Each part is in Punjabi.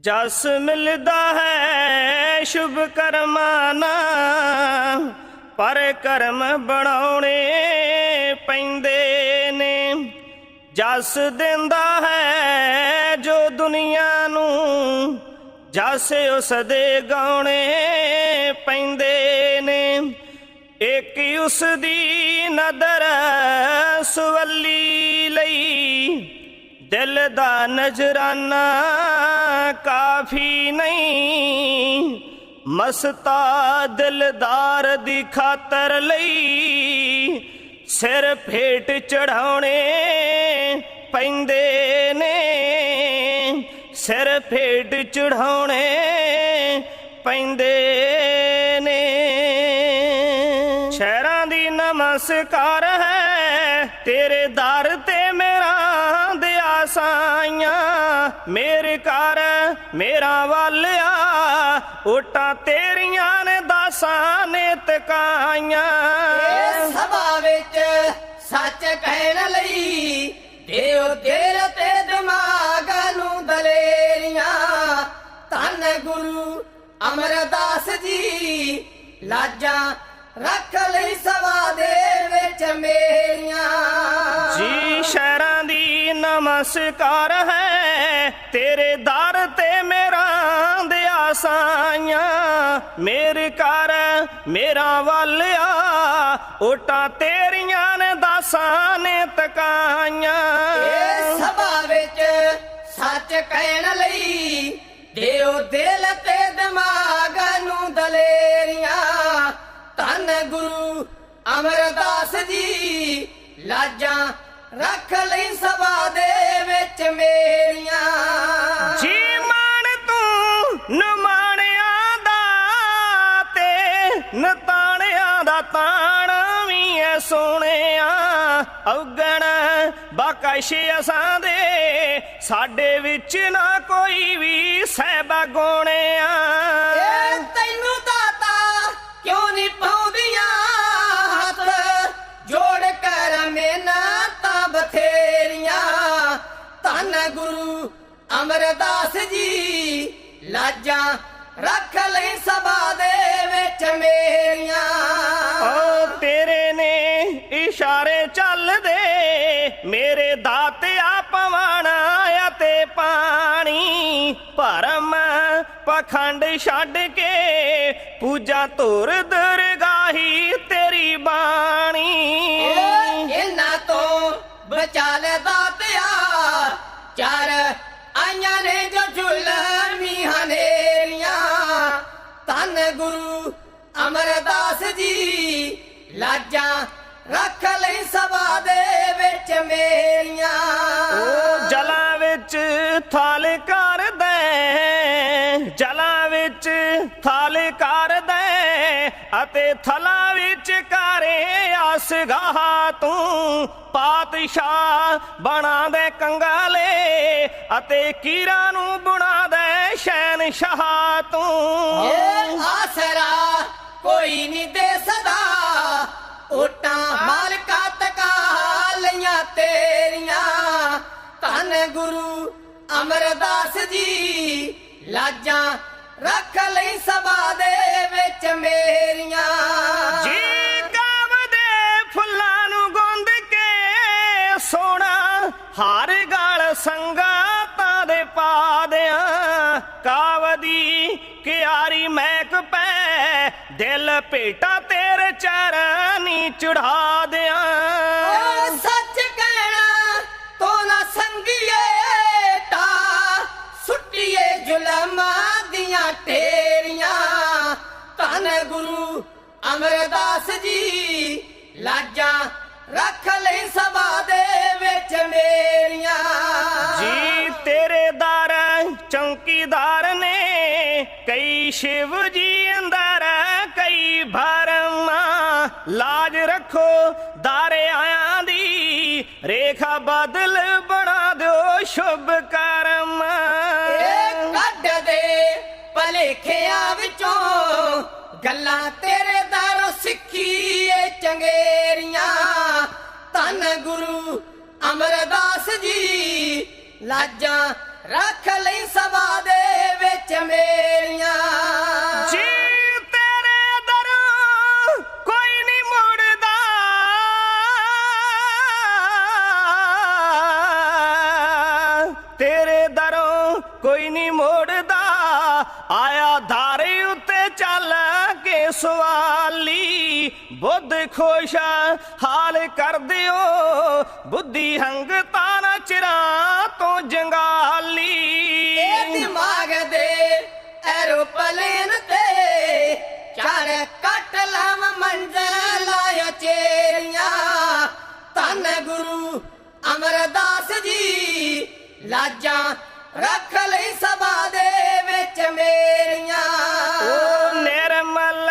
ਜਸ ਮਿਲਦਾ ਹੈ ਸ਼ੁਭ ਕਰਮਾਂ ਨਾਲ ਪਰ ਕਰਮ ਬਣਾਉਣੇ ਪੈਂਦੇ ਨੇ। ਜਸ ਦਿੰਦਾ ਹੈ ਜੋ ਦੁਨੀਆ ਨੂੰ, ਜਸ ਉਸ ਦੇ ਗਾਉਣੇ ਪੈਂਦੇ ਨੇ। ਇੱਕ ਉਸ ਦੀ ਨਦਰ ਸਵੱਲੀ ਲਈ, ਦਿਲ ਦਾ ਨਜ਼ਰਾਨਾ ਕਾਫੀ ਨਹੀਂ, ਮਸਤਾ ਦਿਲਦਾਰ ਦੀ ਖਾਤਰ ਲਈ ਸਿਰ ਫੇਟ ਚੜਾਉਣੇ ਪੈਂਦੇ ਨੇ। ਸਿਰ ਫੇਟ ਚੜਾਉਣੇ ਪੈਂਦੇ ਨੇ। ਸ਼ਹਿਰਾਂ ਦੀ ਨਮਸਕਾਰ ਹੈ ਤੇਰੇ ਦਰ ਤੇ ਮੇਰਾ ਦਿਆ ਸਾਈਆਂ ਮੇਰੇ ਘਰ ਮੇਰਾ ਵਾਲਿਆ ਓਟਾਂ ਤੇਰੀਆਂ ਨੇ ਦਾਸਾਂ ਨੇ ਤਕਾਈਆਂ। ਇਹ ਸਭਾ ਵਿੱਚ ਸੱਚ ਕਹਿਣ ਲਈ ਦਿਓ ਦਿਲ ਤੇ ਦਿਮਾਗ ਨੂੰ ਦਲੇਰੀਆਂ। ਧੰਨ ਗੁਰੂ ਅਮਰਦਾਸ ਜੀ ਲਾਜਾਂ ਰੱਖ ਲਈ ਸਭਾ ਦੇ ਵਿੱਚ ਮੇਰੀਆਂ। ਜੀ ਸ਼ਹਿਰਾਂ ਦੀ ਨਮਸਕਾਰ ਹੈ ਤੇਰੇ ਦਰ ਤੇ ਮੇਰਾ ਦਿਆ ਸਾਈਆਂ ਮੇਰੇ ਘਰ ਮੇਰਾ ਵਾਲਿਆ, ਓਟਾਂ ਤੇਰੀਆਂ ਨੇ ਦਾਸਾਂ ਨੇ ਤਕਾਈਆਂ। ਇਹ ਸਭਾ ਵਿੱਚ ਸੱਚ ਕਹਿਣ ਲਈ ਦਿਓ ਦਿਲ ਤੇ ਦਿਮਾਗ ਨੂੰ ਦਲੇਰੀਆਂ। ਧੰਨ ਗੁਰੂ ਅਮਰਦਾਸ ਜੀ, ਲਾਜਾਂ ਰੱਖ ਲਈ ਸਭਾ ਦੇ ਵਿੱਚ ਮੇਰੀਆਂ। ਜੀ ਮਾਣ ਤੂੰ ਨਮਾਣਿਆਂ ਦਾ ਤੇ ਨਤਾਣਿਆਂ ਦਾ ਤਾਣ ਵੀ ਐ ਸੋਹਣਿਆ ਔਗਣ। ਬਕਸ਼ ਅਸਾਂ ਦੇ ਸਾਡੇ ਵਿੱਚ ਨਾ ਕੋਈ ਵੀ ਸਹਿਬਾ ਗੋਣਿਆ। ਗੁਰੂ ਅਮਰਦਾਸ ਜੀ। ਲਾਜਾਂ ਰੱਖ ਲਈ ਸਭਾ ਦੇ ਵਿੱਚ ਮੇਰੀਆਂ। ਓ ਤੇਰੇ ਨੇ ਇਸ਼ਾਰੇ ਚੱਲਦੇ, ਮੇਰੇ ਦਾਤਿਆ ਪਵਾਣਾ ਤੇ ਪਾਣੀ। ਭਰਮ ਪਖੰਡ ਛੱਡ ਕੇ ਪੂਜਾ ਧੁਰ ਦਰਗਾਹੀ ਗੁਰੂ ਅਮਰਦਾਸ ਜੀ। ਲਾਜਾਂ ਰੱਖ ਲਈ ਸਭਾ ਦੇ ਵਿੱਚ ਮੇਰੀਆਂ। ਉਹ ਜਲਾਂ ਵਿੱਚ ਥਾਲ ਕਰ ਦੇ ਜਲਾਂ ਵਿੱਚ ਥਾਲ ਕਰ ਦੇ ਅਤੇ ਥਲਾਂ ਵਿੱਚ ਕਰੇ ਆਸਗਾਹ ਤੂੰ ਪਾਤਸ਼ਾਹ ਬਣਾ ਦੇ ਕੰਗਾਲੇ ਅਤੇ ਕੀਰਾਂ ਨੂੰ ਬੁਣਾ ਦੇ ਸ਼ਹਿਨਸ਼ਾਹ ਤੂੰ। ਇਹ ਆਸਰਾ ਕੋਈ ਨਹੀਂ ਦੇ ਸਦਾ। ਓਟਾਂ ਮਾਲਕਾ ਤਕਾ ਲਈਆਂ ਤੇਰੀਆਂ। ਧੰਨ ਗੁਰੂ ਅਮਰਦਾਸ ਜੀ, ਲਾਜਾਂ ਰੱਖ ਲਈ ਸਭਾ ਦੇ ਦਿਆਂ ਕਿਆਰੀ ਮਹਿਕ ਪੈ, ਦਿਲ ਭੇਟਾ ਤੇਰੇ ਚਰਨੀ ਚੜਾ ਦਿਆਂ। ਸੱਚ ਕਹਿਣਾ, ਤੋ ਨਾ ਸੰਗੀਏ ਤਾ, ਸੁੱਟੀਏ ਜ਼ੁਲਮਾਂ ਦੀਆਂ ਢੇਰੀਆਂ। ਧੰਨ ਗੁਰੂ ਅਮਰਦਾਸ ਜੀ, ਲਾਜਾਂ ਰੱਖ ਲਈ ਸ਼ਿਵ ਜੀ ਅੰਦਰ ਕਈ ਭਰਮਾ ਲਾਜ ਰੱਖੋ ਦਾਰੇ ਦੀ, ਰੇਖਾ ਬਦਲ ਬਣਾ ਦਿਓ ਸ਼ੁਭ ਕਰਮ। ਇਹ ਕੱਢ ਦੇ ਭਲੇਖਿਆਂ ਵਿੱਚੋਂ, ਗੱਲਾਂ ਤੇਰੇ ਦਾਰੋਂ ਸਿੱਖੀਏ ਚੰਗੇਰੀਆਂ। ਧੰਨ ਗੁਰੂ ਅਮਰਦਾਸ ਜੀ, ਲਾਜਾਂ ਰੱਖ ਲਈ ਸਵਾ ਦੇ ਕੋਈ ਨਹੀਂ ਮੋੜਦਾ। ਆਇਆ ਧਾਰੇ ਉੱਤੇ ਚੱਲ ਕੇ ਸਵਾਲੀ। ਬੁੱਧ ਖੁਸ਼ ਹਾਲ ਕਰ ਦਿਓ। ਬੁੱਧੀ ਹੰਗਤਾ ਨਾ ਚਿਰਾਂ ਤੋਂ ਜੰਗਾਲੀ। ਇਹ ਦਿਮਾਗ ਦੇ ਐਰੋਪਲੇਨ ਤੇ ਚਾਰ ਕੱਟ ਲਵ ਮੰਜ਼ਲ ਲਾਜਾਂ ਰੱਖ ਲਈ ਸਭਾ ਦੇ ਵਿੱਚ ਮੇਰੀਆਂ। ਓ ਨਿਰਮਲ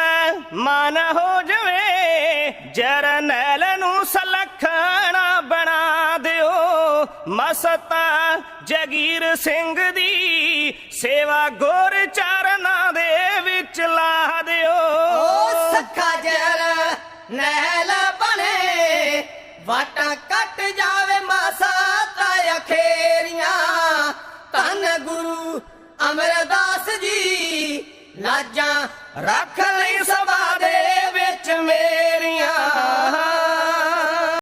ਮਨ ਹੋ ਜਵੇ ਜਰਨੈਲ ਨੂੰ ਸਲਖਣਾ ਬਣਾ ਦਿਓ। ਮਸਤ ਜਗੀਰ ਸਿੰਘ ਦੀ ਸੇਵਾ ਗੁਰ ਚਰਨਾਂ ਦੇ ਵਿੱਚ ਲਾ ਦਿਓ। ਓ ਸੱਖਾ ਜਰ ਨਹਿਲ ਬਣੇ ਵਾਟਾਂ ਕੱਟ ਜਾਵੇ ਮਾਸਾ ਅਮਰਦਾਸ ਜੀ ਲਾਜਾਂ ਰੱਖ ਲਈ ਸਭਾ ਦੇ ਵਿੱਚ ਮੇਰੀਆਂ।